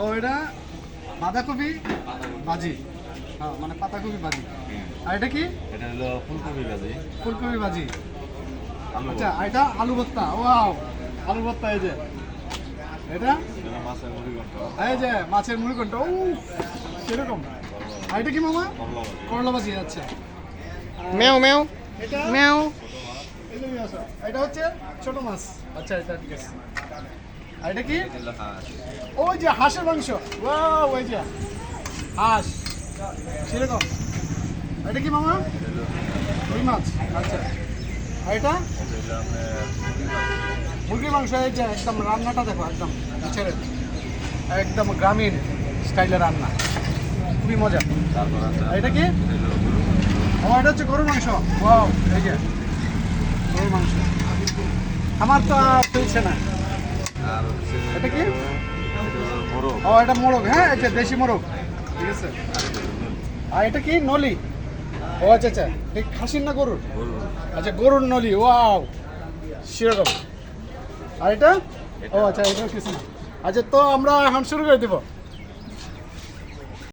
ও এটা বাঁধাকপি ভাজি। হ্যাঁ মানে পাতাকপি ভাজি। আর এটা কি? এটা হলো ফুলকপি ভাজি। ফুলকপি ভাজি। আচ্ছা আর এটা আলু ভর্তা। ওয়াও আলু ভর্তা এই যে। এটা? মাছের মুড়ি ঘন্ট এই যে মাছের মুড়ি ঘন্ট ও সেরকম আর এটা কি মামা? করলা ভাজি আচ্ছা। মেও মেও। এটা? মেও। আসো। এটা হচ্ছে ছোট মাছ। আচ্ছা এটা ঠিক আছে। আর এটা কি? ওই যে হাঁসের মাংস। ওই যে হাঁস। সেরকম। এটা কি মামা? রুই মাছ। আচ্ছা। আর এটা? মুরগির মাংস এই যে একদম রান্নাটা দেখো একদম ছেড়ে একদম গ্রামীণ স্টাইলের রান্না। খুবই মজা। এটা কি? ও এটা হচ্ছে গরুর মাংস। ওয়াও এই যে গরুর মাংস। আমার তো চলছে না। আর হচ্ছে এটা কি? মোরগ। ও এটা মোরগ। হ্যাঁ এটা দেশি মোরগ। ঠিক আছে। আর এটা কি? নলি? ও আচ্ছা আচ্ছা। এই খাসির না গরুর? আচ্ছা গরুর নলি। ওয়াও! সেরকম আর এটা? ও আচ্ছা এটা কিছু আচ্ছা তো আমরা এখন শুরু করে দেবো।